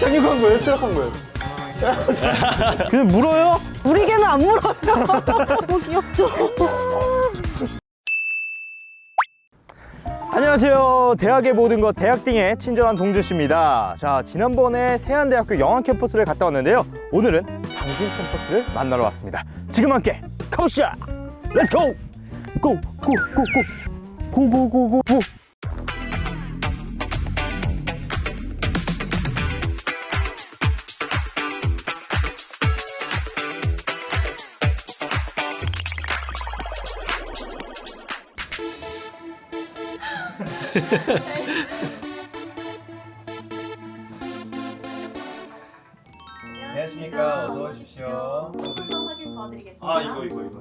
착륙한 거예요? 추락한 거예요? 그냥 물어요? 우리 개는 안 물어요. 너무 귀엽죠? 안녕하세요. 대학의 모든 것 대학딩의 친절한 동주씨입니다. 자, 지난번에 세안대학교 영안 캠퍼스를 갔다 왔는데요. 오늘은 당진 캠퍼스를 만나러 왔습니다. 지금 함께 가보시죠. 렛츠고! 고! 고! 고! 고! 고고고고고! 안녕하십니까. 어서 오십시오. 선정 확인 도와드리겠습니다. 아 이거 이거 이거.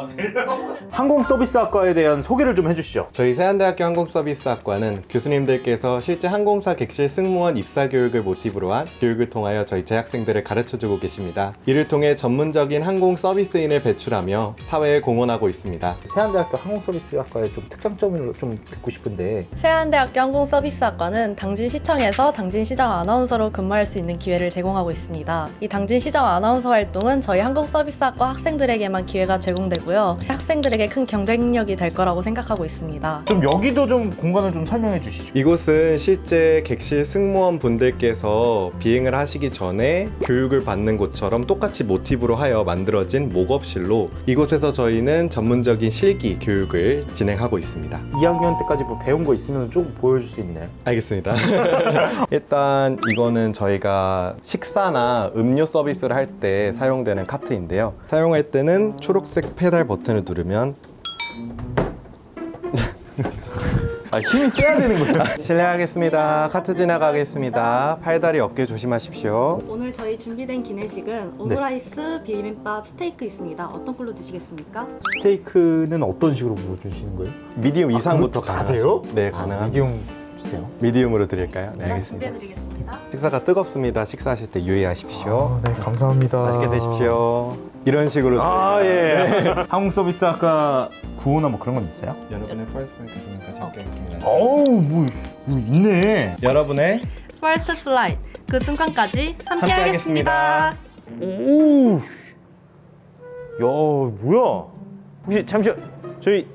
아. 항공 서비스학과에 대한 소개를 좀 해주시죠. 저희 세안대학교 항공서비스학과는 교수님들께서 실제 항공사 객실 승무원 입사 교육을 모티브로 한 교육을 통하여 저희 재학생들을 가르쳐주고 계십니다. 이를 통해 전문적인 항공 서비스인을 배출하며 사회에 공헌하고 있습니다. 세안대학교 항공서비스학과의 좀 특장점을 좀 듣고 싶은데 세안대학교 항공서비스학과는 당진 시청에서 당진 시장 아나운서로 근무할 수 있는 기회를 제공하고 있습니다. 이 당진 시장 아나운서 활동은 저희 항공서비스학과 학생들에게만 기회가 제공되고 요. 학생들에게 큰 경쟁력이 될 거라고 생각하고 있습니다. 좀 여기도 좀 공간을 좀 설명해 주시죠. 이곳은 실제 객실 승무원 분들께서 비행을 하시기 전에 교육을 받는 곳처럼 똑같이 모티브로 하여 만들어진 목업실로 이곳에서 저희는 전문적인 실기 교육을 진행하고 있습니다. 2학년 때까지 뭐 배운 거 있으면 좀 보여줄 수 있나요? 알겠습니다. 일단 이거는 저희가 식사나 음료 서비스를 할 때 사용되는 카트인데요. 사용할 때는 초록색 페달 버튼을 누르면 아, 힘이 세야 되는 거예요. 실례하겠습니다. 카트 지나가겠습니다. 팔다리 어깨 조심하십시오. 오늘 저희 준비된 기내식은 오므라이스, 비빔밥, 스테이크 있습니다. 어떤 걸로 드시겠습니까? 스테이크는 어떤 식으로 구워주시는 거예요? 미디움 이상부터 그것도 다 가능하죠? 돼요? 네, 아, 가능합니다. 미디움 주세요. 미디움으로 드릴까요? 네, 알겠습니다. 준비해드리겠습니다. 식사가 뜨겁습니다. 식사하실 때 유의하십시오. 아, 네, 감사합니다. 맛있게 드십시오. 이런 식으로 아, 저희가- 예. 항공 서비스 아까 구호나 뭐 그런 건 있어요? 여러분의 퍼스트 브레이크 지금까지 함께하겠습니다. 어우, 뭐, 뭐 있네. 여러분의 First Flight 그 순간까지 함께 함께하겠습니다. 하겠습니다. 오. 야, 뭐야? 혹시 잠시 저희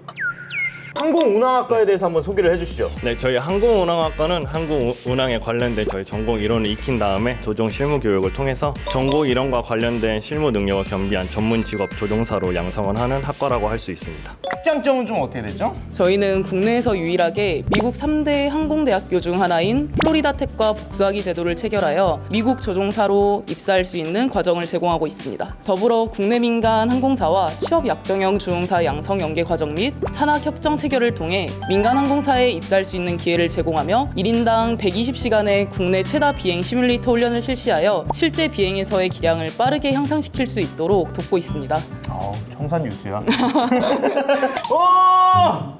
항공 운항학과에 대해서 한번 소개를 해주시죠. 네, 저희 항공운항학과는 항공운항에 관련된 저희 전공 이론을 익힌 다음에 조종 실무 교육을 통해서 전공 이론과 관련된 실무 능력을 겸비한 전문 직업 조종사로 양성을 하는 학과라고 할 수 있습니다. 특장점은 좀 어떻게 되죠? 저희는 국내에서 유일하게 미국 3대 항공대학교 중 하나인 플로리다 텍과 복수학위 제도를 체결하여 미국 조종사로 입사할 수 있는 과정을 제공하고 있습니다. 더불어 국내 민간 항공사와 취업 약정형 조종사 양성 연계 과정 및 산학 협정 체결을 통해 민간 항공사에 입사할 수 있는 기회를 제공하며 1인당 120시간의 국내 최다 비행 시뮬레이터 훈련을 실시하여 실제 비행에서의 기량을 빠르게 향상시킬 수 있도록 돕고 있습니다. 아, 청산 뉴스야. 어!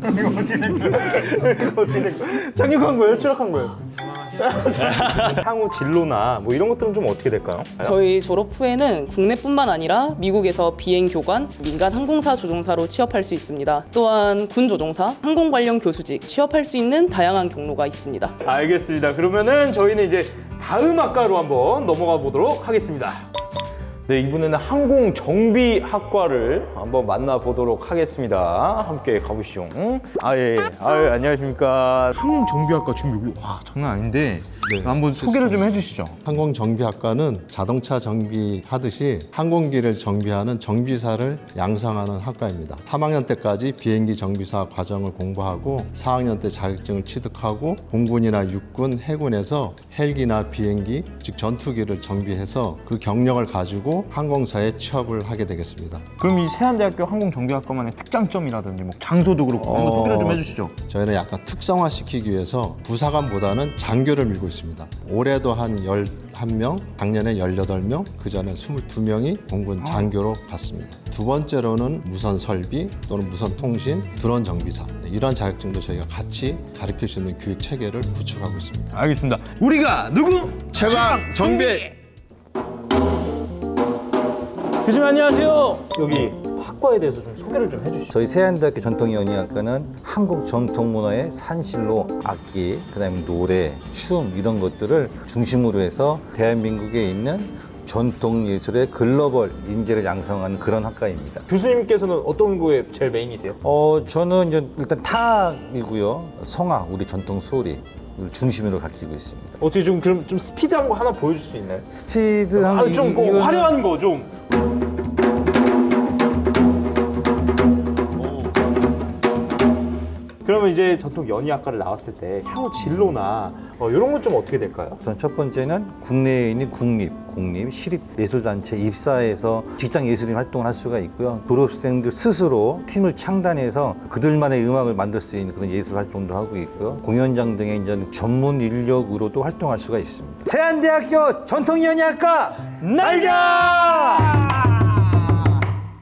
이거 어떻게 된 거야? 이거 어떻게 된 거야? 착륙한 거예요? 추락한 거예요? 향후 진로나 뭐 이런 것들은 좀 어떻게 될까요? 저희 졸업 후에는 국내뿐만 아니라 미국에서 비행 교관, 민간 항공사 조종사로 취업할 수 있습니다. 또한 군 조종사, 항공 관련 교수직 취업할 수 있는 다양한 경로가 있습니다. 알겠습니다. 그러면은 저희는 이제 다음 학과로 한번 넘어가 보도록 하겠습니다. 네, 이번에는 항공 정비 학과를 한번 만나보도록 하겠습니다. 함께 가보시죠. 응? 아, 예. 아, 예. 안녕하십니까. 항공 정비 학과 지금 여기, 와, 장난 아닌데. 네, 한번 소개를 좀 해주시죠. 항공정비학과는 자동차 정비하듯이 항공기를 정비하는 정비사를 양성하는 학과입니다. 3학년 때까지 비행기 정비사 과정을 공부하고 4학년 때 자격증을 취득하고 공군이나 육군, 해군에서 헬기나 비행기, 즉 전투기를 정비해서 그 경력을 가지고 항공사에 취업을 하게 되겠습니다. 그럼 이 세안대학교 항공 정비 학과만의 특장점이라든지 뭐 장소도 그렇고 한번 어, 소개를 좀 해주시죠. 저희는 약간 특성화시키기 위해서 부사관보다는 장교를 밀고 있습니다. 올해도 한 11명, 작년에 18명, 그 전에 22명이 공군 장교로 갔습니다. 두 번째로는 무선 설비 또는 무선 통신, 드론 정비사 네, 이런 자격증도 저희가 같이 가르칠 수 있는 교육 체계를 구축하고 있습니다. 알겠습니다. 우리가 누구? 최강 정비! 교수님 안녕하세요. 여기 학과에 대해서 좀 소개를 좀 해주시죠. 저희 세안대학교 전통연희학과는 한국 전통 문화의 산실로 악기, 그다음에 노래, 춤 이런 것들을 중심으로 해서 대한민국에 있는 전통 예술의 글로벌 인재를 양성하는 그런 학과입니다. 교수님께서는 어떤 거에 제일 메인이세요? 어, 저는 이제 일단 타악이고요. 성악, 우리 전통 소리. 를 중심으로 가르치고 있습니다. 어떻게 좀 그럼 좀 스피드한 거 하나 보여줄 수 있나요? 스피드 아, 한좀그 화려한 거 좀. 그러면 이제 전통 연희학과를 나왔을 때 향후 진로나 어, 이런 건 좀 어떻게 될까요? 우선 첫 번째는 국내에 있는 국립, 공립, 시립 예술단체 입사해서 직장 예술인 활동을 할 수가 있고요. 졸업생들 스스로 팀을 창단해서 그들만의 음악을 만들 수 있는 그런 예술 활동도 하고 있고요. 공연장 등의 이제 전문 인력으로도 활동할 수가 있습니다. 세안대학교 전통연희학과 날자!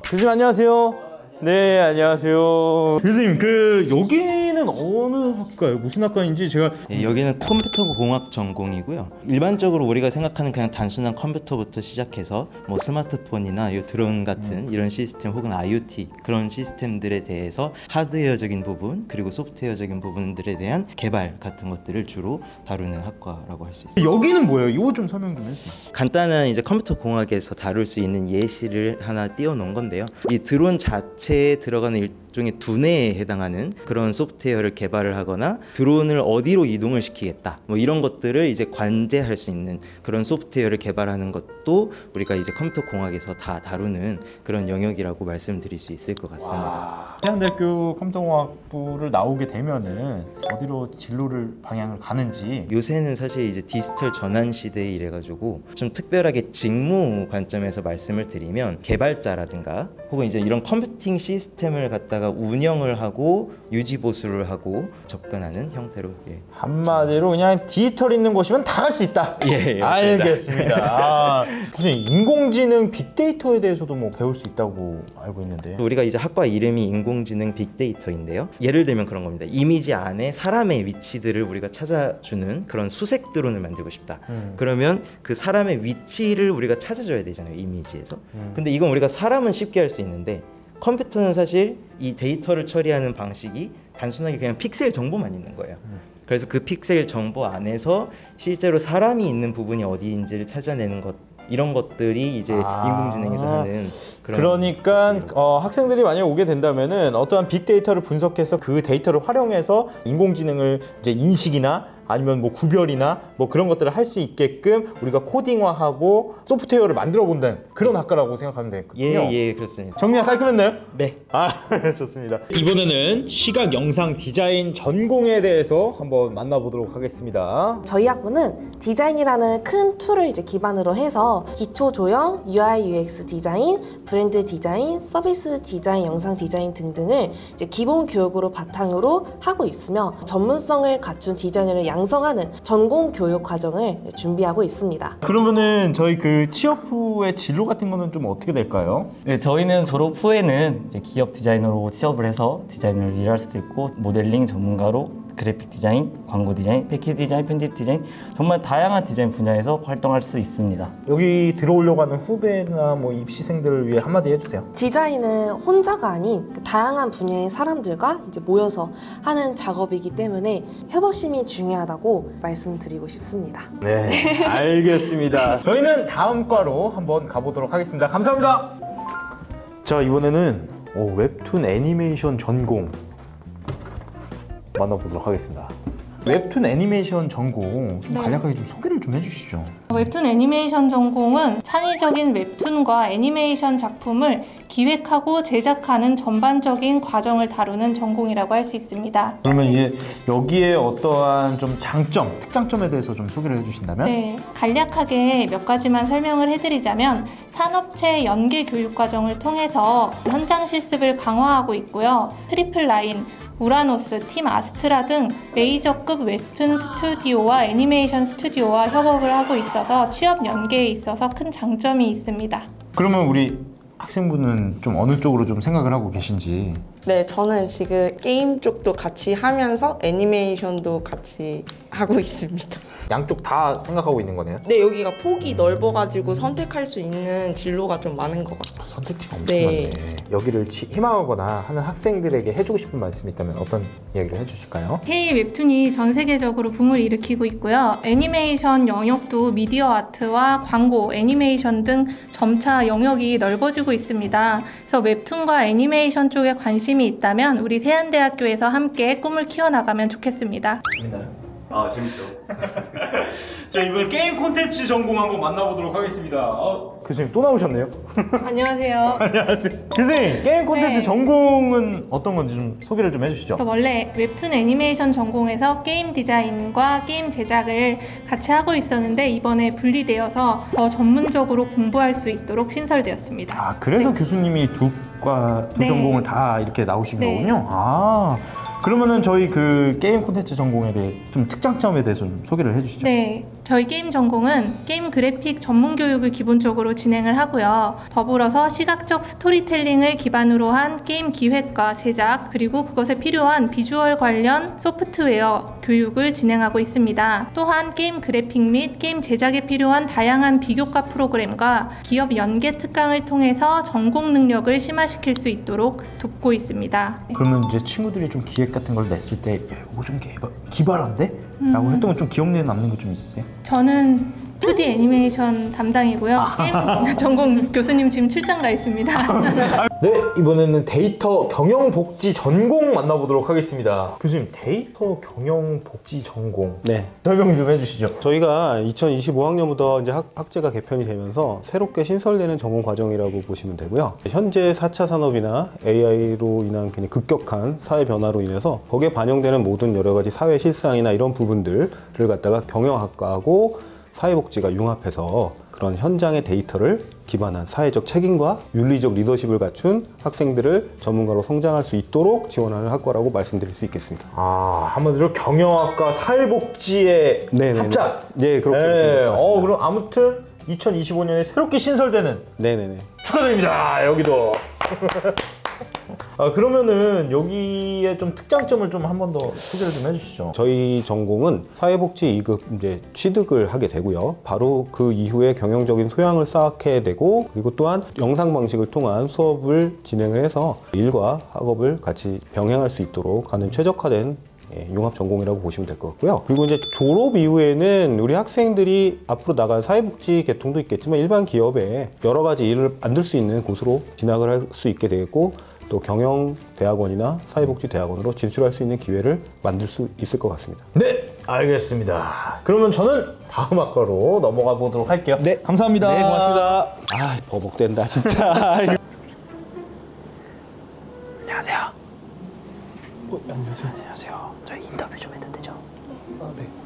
교수님 안녕하세요. 네 안녕하세요. 교수님 그 여기 는 어느 학과예요? 무슨 학과인지 제가 예, 여기는 컴퓨터 공학 전공이고요. 일반적으로 우리가 생각하는 그냥 단순한 컴퓨터부터 시작해서 뭐 스마트폰이나 이 드론 같은 이런 시스템 혹은 IoT 그런 시스템들에 대해서 하드웨어적인 부분 그리고 소프트웨어적인 부분들에 대한 개발 같은 것들을 주로 다루는 학과라고 할 수 있습니다. 여기는 뭐예요? 이거 좀 설명 좀 해주세요. 간단한 이제 컴퓨터 공학에서 다룰 수 있는 예시를 하나 띄워놓은 건데요. 이 드론 자체에 들어가는 일종의 두뇌에 해당하는 그런 소프트웨어를 개발 을 하거나 드론을 어디로 이동을 시키겠다. 뭐 이런 것들을 이제 관제할 수 있는 그런 소프트웨어를 개발하는 것도 우리가 이제 컴퓨터 공학에서 다 다루는 그런 영역이라고 말씀드릴 수 있을 것 같습니다. 대한대학교 컴퓨터공학부를 나오게 되면은 어디로 진로를 방향을 가는지 요새는 사실 이제 디지털 전환 시대에 이래가지고 좀 특별하게 직무 관점에서 말씀을 드리면 개발자라든가 혹은 이제 이런 컴퓨팅 시스템을 갖다가 운영을 하고 유지 보수를 하고 접근하는 형태로 예. 한마디로 그냥 디지털 있는 곳이면 다 갈 수 있다. 예, 예, 맞습니다. 알겠습니다. 아, 교수님 인공지능 빅데이터에 대해서도 뭐 배울 수 있다고 알고 있는데. 우리가 이제 학과 이름이 인공지능 빅데이터인데요. 예를 들면 그런 겁니다. 이미지 안에 사람의 위치들을 우리가 찾아주는 그런 수색 드론을 만들고 싶다. 음. 그러면 그 사람의 위치를 우리가 찾아줘야 되잖아요. 이미지에서. 근데 이건 우리가 사람은 쉽게 할 수 있는데 컴퓨터는 사실 이 데이터를 처리하는 방식이 단순하게 그냥 픽셀 정보만 있는 거예요. 그래서 그 픽셀 정보 안에서 실제로 사람이 있는 부분이 어디인지를 찾아내는 것 이런 것들이 이제 아. 인공지능에서 하는 그러니까 어, 학생들이 만약 오게 된다면은 어떠한 빅데이터를 분석해서 그 데이터를 활용해서 인공지능을 이제 인식이나 아니면 뭐 구별이나 뭐 그런 것들을 할 수 있게끔 우리가 코딩화하고 소프트웨어를 만들어 본다는 그런 학과라고 생각하면 되겠군요. 예, 예, 그렇습니다. 정리가 깔끔했나요? 네. 아 좋습니다. 이번에는 시각 영상 디자인 전공에 대해서 한번 만나보도록 하겠습니다. 저희 학부는 디자인이라는 큰 툴을 이제 기반으로 해서 기초 조형, UI, UX 디자인, 브랜 드 디자인, 서비스 디자인, 영상 디자인 등등을 이제 기본 교육으로 바탕으로 하고 있으며 전문성을 갖춘 디자이너를 양성하는 전공 교육 과정을 준비하고 있습니다. 그러면은 저희 그 취업 후의 진로 같은 거는 좀 어떻게 될까요? 네, 저희는 졸업 후에는 이제 기업 디자이너로 취업을 해서 디자이너를 일할 수도 있고 모델링 전문가로 그래픽 디자인, 광고 디자인, 패키지 디자인, 편집 디자인 정말 다양한 디자인 분야에서 활동할 수 있습니다. 여기 들어오려고 하는 후배나 뭐 입시생들을 위해 한마디 해주세요. 디자인은 혼자가 아닌 그 다양한 분야의 사람들과 이제 모여서 하는 작업이기 때문에 협업심이 중요하다고 말씀드리고 싶습니다. 네, 알겠습니다. 저희는 다음 과로 한번 가보도록 하겠습니다. 감사합니다. 자, 이번에는 오, 웹툰 애니메이션 전공 만나보도록 하겠습니다. 웹툰 애니메이션 전공 좀 네. 간략하게 좀 소개를 좀 해주시죠. 웹툰 애니메이션 전공은 창의적인 웹툰과 애니메이션 작품을 기획하고 제작하는 전반적인 과정을 다루는 전공이라고 할 수 있습니다. 그러면 이제 여기에 어떠한 좀 장점, 특장점에 대해서 좀 소개를 해주신다면? 네, 간략하게 몇 가지만 설명을 해드리자면 산업체 연계 교육 과정을 통해서 현장 실습을 강화하고 있고요. 트리플 라인, 우라노스, 팀 아스트라 등 메이저급 웹툰 스튜디오와 애니메이션 스튜디오와 협업을 하고 있어서 취업 연계에 있어서 큰 장점이 있습니다. 그러면 우리 학생분은 좀 어느 쪽으로 좀 생각을 하고 계신지 네, 저는 지금 게임 쪽도 같이 하면서 애니메이션도 같이 하고 있습니다. 양쪽 다 생각하고 있는 거네요. 네, 여기가 폭이 넓어가지고 선택할 수 있는 진로가 좀 많은 것 같아요. 선택지가 엄청 네. 많네. 여기를 치- 희망하거나 하는 학생들에게 해주고 싶은 말씀이 있다면 어떤 이야기를 해주실까요? K 웹툰이 전 세계적으로 붐을 일으키고 있고요. 애니메이션 영역도 미디어 아트와 광고, 애니메이션 등 점차 영역이 넓어지고 있습니다. 그래서 웹툰과 애니메이션 쪽에 관심이 있다면 우리 세안대학교에서 함께 꿈을 키워나가면 좋겠습니다. 재밌나요? 아 재밌죠. 자 이번 게임 콘텐츠 전공 한번 만나보도록 하겠습니다. 어, 교수님 또 나오셨네요. 안녕하세요. 안녕하세요. 교수님 게임 콘텐츠 네. 전공은 어떤 건지 좀 소개를 좀 해주시죠. 저 원래 웹툰 애니메이션 전공에서 게임 디자인과 게임 제작을 같이 하고 있었는데 이번에 분리되어서 더 전문적으로 공부할 수 있도록 신설되었습니다. 아 그래서 교수님이 두 과 두 네. 전공을 다 이렇게 나오신 네. 거군요. 아 그러면은 저희 그 게임 콘텐츠 전공에 대해 좀 특장점에 대해서 좀 소개를 해주시죠. 네, 저희 게임 전공은 게임 그래픽 전문 교육을 기본적으로 진행을 하고요. 더불어서 시각적 스토리텔링을 기반으로 한 게임 기획과 제작, 그리고 그것에 필요한 비주얼 관련 소프트웨어 교육을 진행하고 있습니다. 또한 게임 그래픽 및 게임 제작에 필요한 다양한 비교과 프로그램과 기업 연계 특강을 통해서 전공 능력을 심화시킬 수 있도록 돕고 있습니다. 그러면 이제 친구들이 좀 기획 같은 걸 냈을 때 야, 이거 좀 기발, 기발한데? 라고 했던 건 좀 기억내에 남는 거 좀 있으세요? 저는 2D 애니메이션 담당이고요. 게임 전공 교수님 지금 출장 가 있습니다. 네, 이번에는 데이터 경영 복지 전공 만나보도록 하겠습니다. 교수님, 데이터 경영 복지 전공 네. 설명 좀 해주시죠. 저희가 2025학년부터 이제 학, 학제가 개편이 되면서 새롭게 신설되는 전공 과정이라고 보시면 되고요. 현재 4차 산업이나 AI로 인한 굉장히 급격한 사회 변화로 인해서 거기에 반영되는 모든 여러 가지 사회 실상이나 이런 부분들을 갖다가 경영학과하고 사회복지가 융합해서 그런 현장의 데이터를 기반한 사회적 책임과 윤리적 리더십을 갖춘 학생들을 전문가로 성장할 수 있도록 지원하는 학과라고 말씀드릴 수 있겠습니다. 아, 한마디로 경영학과 사회복지의 네네네. 합작. 네, 그렇게 보시면 네, 될것 같습니다. 어, 그럼 아무튼 2025년에 새롭게 신설되는 네네네. 축하드립니다. 여기도. 아, 그러면은 여기에 좀 특장점을 좀 한 번 더 소개를 좀 해주시죠. 저희 전공은 사회복지 2급 이제 취득을 하게 되고요. 바로 그 이후에 경영적인 소양을 쌓게 되고 그리고 또한 영상 방식을 통한 수업을 진행을 해서 일과 학업을 같이 병행할 수 있도록 하는 최적화된 예, 융합 전공이라고 보시면 될 것 같고요. 그리고 이제 졸업 이후에는 우리 학생들이 앞으로 나갈 사회복지 계통도 있겠지만 일반 기업에 여러 가지 일을 만들 수 있는 곳으로 진학을 할 수 있게 되겠고 또 경영 대학원이나 사회복지 대학원으로 진출할 수 있는 기회를 만들 수 있을 것 같습니다. 네, 알겠습니다. 그러면 저는 다음 학과로 넘어가 보도록 할게요. 네, 감사합니다. 네, 고맙습니다. 아, 버벅된다 진짜. 안녕하세요. 어, 안녕하세요. 안녕하세요. 저희 인터뷰 좀 해도 되죠?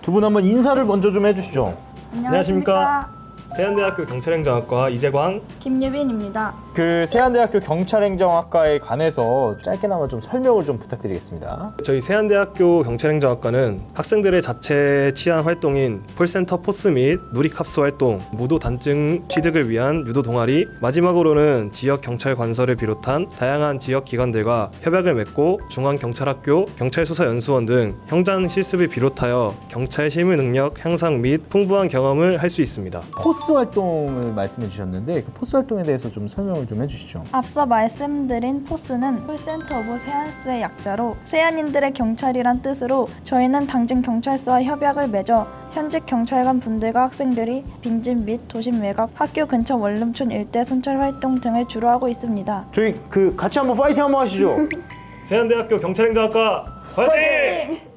두 분 한번 인사를 먼저 좀 해주시죠. 안녕하십니까. 세안대학교 경찰행정학과 이재광 김유빈입니다. 그 세안대학교 경찰행정학과에 관해서 짧게나마 좀 설명을 좀 부탁드리겠습니다. 저희 세안대학교 경찰행정학과는 학생들의 자체 치안 활동인 콜센터 포스 및 누리캅스 활동, 무도 단증 취득을 위한 유도 동아리, 마지막으로는 지역 경찰 관서를 비롯한 다양한 지역 기관들과 협약을 맺고 중앙경찰학교, 경찰수사연수원 등 형장 실습을 비롯하여 경찰 실무 능력 향상 및 풍부한 경험을 할 수 있습니다. 포스 활동을 말씀해 주셨는데 그 포스 활동에 대해서 좀 설명을 좀 해주시죠. 앞서 말씀드린 포스는 콜센터 오브 세안스의 약자로 세안인들의 경찰이란 뜻으로 저희는 당진 경찰서와 협약을 맺어 현직 경찰관 분들과 학생들이 빈집 및 도심 외곽, 학교 근처 원룸촌 일대 순찰 활동 등을 주로 하고 있습니다. 저희 그 같이 한번 파이팅 한번 하시죠. 세안대학교 경찰행정학과 화이팅!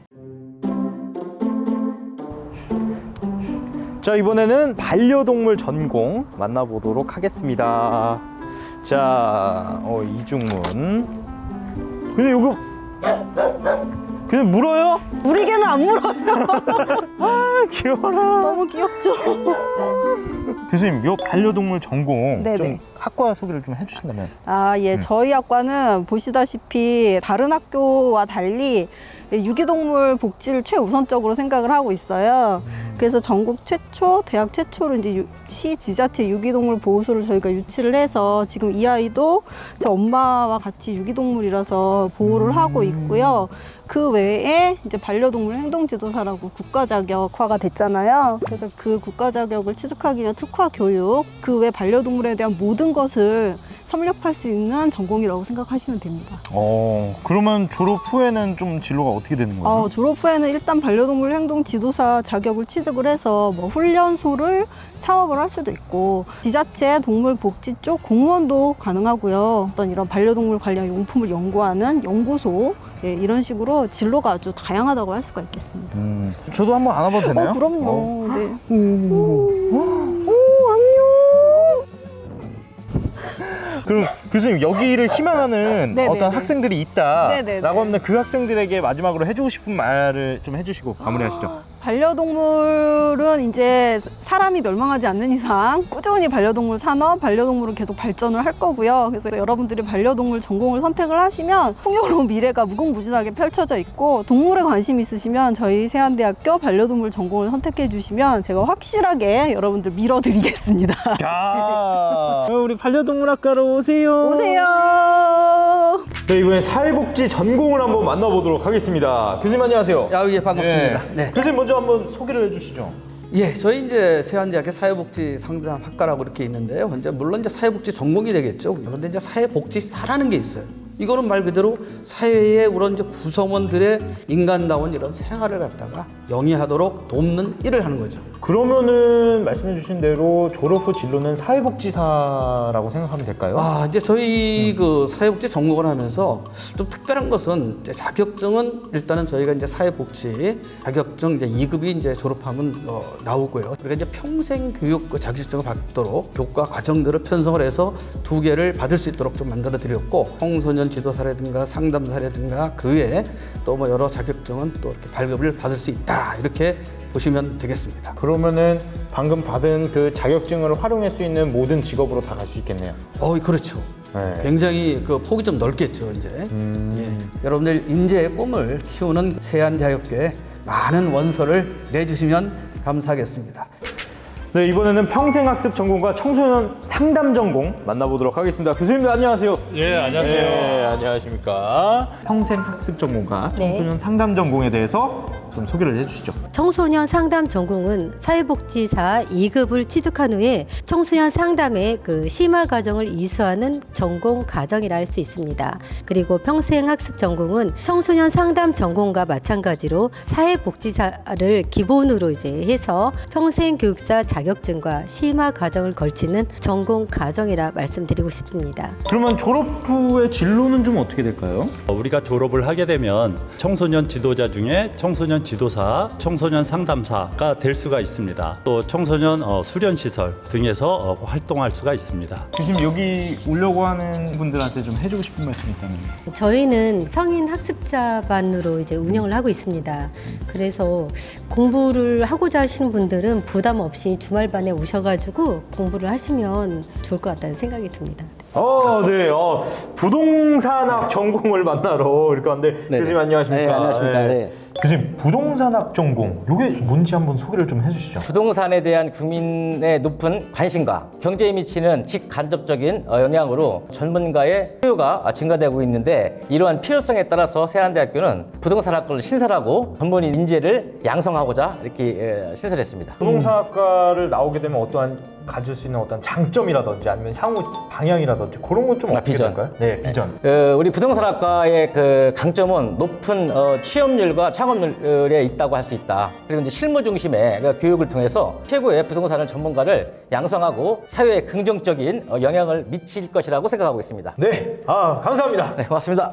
자 이번에는 반려동물 전공 만나보도록 하겠습니다. 자, 어, 이중문. 근데 이거 그냥 물어요? 우리 개는 안 물어요. 아 귀여워라. 너무 귀엽죠? 교수님, 요 반려동물 전공 네네. 좀 학과 소개를 좀 해주신다면. 아, 예. 음. 저희 학과는 보시다시피 다른 학교와 달리 유기동물 복지를 최우선적으로 생각을 하고 있어요. 그래서 전국 최초, 대학 최초로 이제 유- 시 지자체 유기동물 보호소를 저희가 유치를 해서 지금 이 아이도 저 엄마와 같이 유기동물이라서 보호를 하고 있고요. 그 외에 이제 반려동물 행동지도사라고 국가 자격화가 됐잖아요. 그래서 그 국가 자격을 취득하기 위한 특화 교육, 그 외 반려동물에 대한 모든 것을 섭렵할 수 있는 전공이라고 생각하시면 됩니다. 어, 그러면 졸업 후에는 좀 진로가 어떻게 되는 거예요? 어, 졸업 후에는 일단 반려동물 행동 지도사 자격을 취득을 해서 뭐 훈련소를 창업을 할 수도 있고 지자체 동물 복지 쪽 공무원도 가능하고요. 어떤 이런 반려동물 관련 용품을 연구하는 연구소 예, 이런 식으로 진로가 아주 다양하다고 할 수가 있겠습니다. 음, 저도 한번 안아봐도 되나요? 어, 그럼요. 어. 네. 그럼 교수님 여기를 희망하는 네네네. 어떤 학생들이 있다라고 네네네. 하면 그 학생들에게 마지막으로 해주고 싶은 말을 좀 해주시고 마무리하시죠. 반려동물은 이제 사람이 멸망하지 않는 이상 꾸준히 반려동물 산업, 반려동물은 계속 발전을 할 거고요. 그래서 여러분들이 반려동물 전공을 선택을 하시면 풍요로운 미래가 무궁무진하게 펼쳐져 있고 동물에 관심 있으시면 저희 세안대학교 반려동물 전공을 선택해 주시면 제가 확실하게 여러분들 밀어드리겠습니다. 자, 우리 반려동물학과로 오세요. 오세요. 네, 이번에 사회복지 전공을 한번 만나보도록 하겠습니다. 교수님 안녕하세요. 아, 예, 반갑습니다. 네. 교수님 먼저 한번 소개를 해주시죠. 예, 저희 이제 세안대학교 사회복지 상담학과라고 이렇게 있는데요. 이제 물론 이제 사회복지 전공이 되겠죠. 그런데 이제 사회복지사라는 게 있어요. 이거는 말 그대로 사회의 그런 이제 구성원들의 인간다운 이런 생활을 갖다가 영위하도록 돕는 일을 하는 거죠. 그러면은 말씀해주신 대로 졸업 후 진로는 사회복지사라고 생각하면 될까요? 아, 이제 저희 그 사회복지 전공을 하면서 좀 특별한 것은 이제 자격증은 일단은 저희가 이제 사회복지 자격증 이제 2급이 이제 졸업하면 어, 나오고요. 그러니까 이제 평생 교육 그 자격증을 받도록 교과 과정들을 편성을 해서 두 개를 받을 수 있도록 좀 만들어 드렸고 청소년 지도사라든가 상담사라든가 그 외에 또 뭐 여러 자격증은 또 이렇게 발급을 받을 수 있다. 이렇게 보시면 되겠습니다. 그러면은 방금 받은 그 자격증을 활용할 수 있는 모든 직업으로 다 갈 수 있겠네요. 어, 그렇죠. 네. 굉장히 그 폭이 좀 넓겠죠, 이제. 예. 여러분들 인재의 꿈을 키우는 세안자유계 많은 원서를 내주시면 감사하겠습니다. 네, 이번에는 평생학습 전공과 청소년 상담 전공 만나보도록 하겠습니다. 교수님들 안녕하세요. 예, 안녕하세요. 네, 안녕하십니까. 평생학습 전공과 네. 청소년 상담 전공에 대해서 좀 소개를 해주시죠. 청소년 상담 전공은 사회복지사 2급을 취득한 후에 청소년 상담의 그 심화 과정을 이수하는 전공 과정이라 할 수 있습니다. 그리고 평생 학습 전공은 청소년 상담 전공과 마찬가지로 사회복지사를 기본으로 이제 해서 평생 교육사 자격증과 심화 과정을 걸치는 전공 과정이라 말씀드리고 싶습니다. 그러면 졸업 후의 진로는 좀 어떻게 될까요? 우리가 졸업을 하게 되면 청소년 지도자 중에 청소년 지도사, 청소년 상담사가 될 수가 있습니다. 또 청소년 어, 수련 시설 등에서 어, 활동할 수가 있습니다. 교수님 여기 오려고 하는 분들한테 좀 해주고 싶은 말씀이 있다면 저희는 성인 학습자 반으로 이제 운영을 하고 있습니다. 그래서 공부를 하고자 하시는 분들은 부담 없이 주말 반에 오셔가지고 공부를 하시면 좋을 것 같다는 생각이 듭니다. 어, 네. 어, 부동산학 전공을 만나러 이렇게 왔는데 교수님 안녕하십니까? 네, 안녕하십니까. 네. 교수님 부동산학 전공 이게 뭔지 한번 소개를 좀 해주시죠. 부동산에 대한 국민의 높은 관심과 경제에 미치는 직간접적인 어, 영향으로 전문가의 수요가 증가되고 있는데 이러한 필요성에 따라서 세안대학교는 부동산학과를 신설하고 전문인 인재를 양성하고자 이렇게 예, 신설했습니다. 부동산학과를 나오게 되면 어떠한 가질 수 있는 어떤 장점이라든지 아니면 향후 방향이라든지 그런 건좀 어떻게 비전. 될까요? 네, 비전. 어, 우리 부동산학과의 그 강점은 높은 어, 취업률과 창업률에 있다고 할 수 있다. 그리고 이제 실무 중심의 그 교육을 통해서 최고의 부동산을 전문가를 양성하고 사회에 긍정적인 어, 영향을 미칠 것이라고 생각하고 있습니다. 네, 아 감사합니다. 네, 고맙습니다.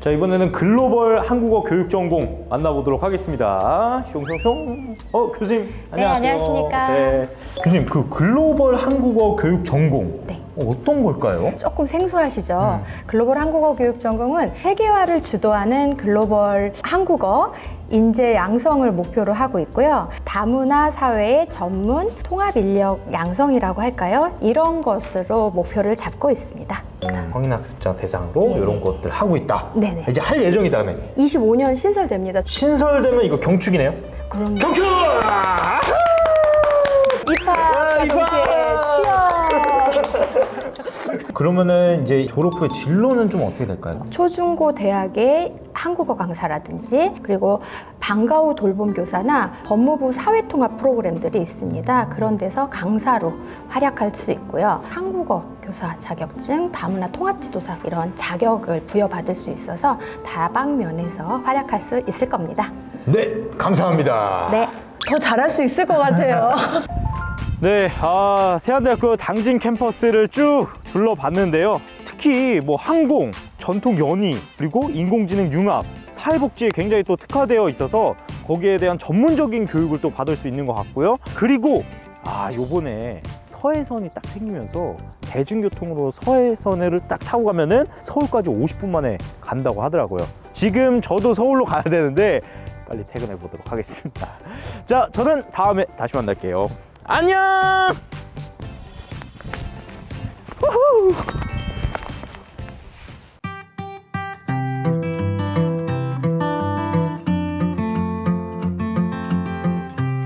자 이번에는 글로벌 한국어 교육 전공 만나보도록 하겠습니다. 숑숑숑. 어 교수님 안녕하세요. 안녕하십니까. 네. 교수님 그 글로벌 한국어 교육 전공 어, 어떤 걸까요? 조금 생소하시죠? 글로벌 한국어 교육 전공은 세계화를 주도하는 글로벌 한국어 인재 양성을 목표로 하고 있고요. 다문화 사회의 전문 통합 인력 양성이라고 할까요? 이런 것으로 목표를 잡고 있습니다. 성인 학습자 대상으로 네. 이런 것들 하고 있다. 네. 네네. 이제 할 예정이다며. 25년 신설됩니다. 신설되면 이거 경축이네요. 그럼 경축! 입학 동시에 취업. 그러면은 이제 졸업 후에 진로는 좀 어떻게 될까요? 초중고 대학의 한국어 강사라든지 그리고 방과 후 돌봄 교사나 법무부 사회통합 프로그램들이 있습니다. 그런 데서 강사로 활약할 수 있고요. 한국어 교사 자격증, 다문화 통합 지도사 이런 자격을 부여받을 수 있어서 다방면에서 활약할 수 있을 겁니다. 네, 감사합니다. 네, 더 잘할 수 있을 것 같아요. 네, 아, 세안대학교 당진 캠퍼스를 쭉 둘러봤는데요. 특히 뭐 항공, 전통 연희, 그리고 인공지능 융합, 사회복지에 굉장히 또 특화되어 있어서 거기에 대한 전문적인 교육을 또 받을 수 있는 것 같고요. 그리고 아, 요번에 서해선이 딱 생기면서 대중교통으로 서해선을 딱 타고 가면은 서울까지 50분 만에 간다고 하더라고요. 지금 저도 서울로 가야 되는데 빨리 퇴근해 보도록 하겠습니다. 자, 저는 다음에 다시 만날게요. 안녕! 우후!